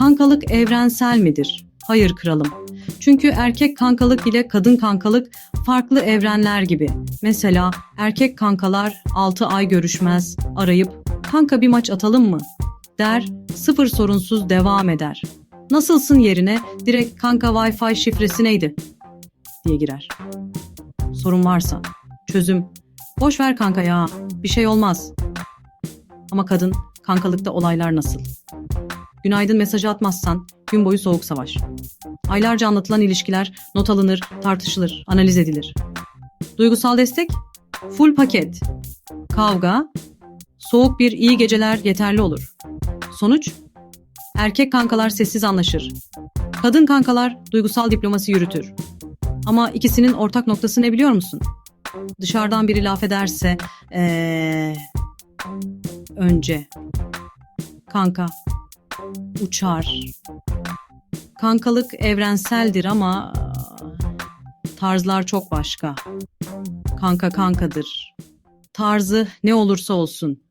Kankalık evrensel midir? Hayır kralım. Çünkü erkek kankalık ile kadın kankalık farklı evrenler gibi. Mesela erkek kankalar 6 ay görüşmez, arayıp kanka bir maç atalım mı? der, sıfır sorunsuz devam eder. Nasılsın yerine direkt kanka Wi-Fi şifresi neydi? diye girer. Sorun varsa, çözüm. Boş ver kanka ya, bir şey olmaz. Ama kadın, kankalıkta olaylar nasıl? Günaydın mesajı atmazsan gün boyu soğuk savaş. Aylarca anlatılan ilişkiler not alınır, tartışılır, analiz edilir. Duygusal destek? Full paket. Kavga? Soğuk bir iyi geceler yeterli olur. Sonuç? Erkek kankalar sessiz anlaşır. Kadın kankalar duygusal diplomasi yürütür. Ama ikisinin ortak noktası ne biliyor musun? Dışarıdan biri laf ederse ee, önce kanka uçar. Kankalık evrenseldir ama tarzlar çok başka. Kanka kankadır. Tarzı ne olursa olsun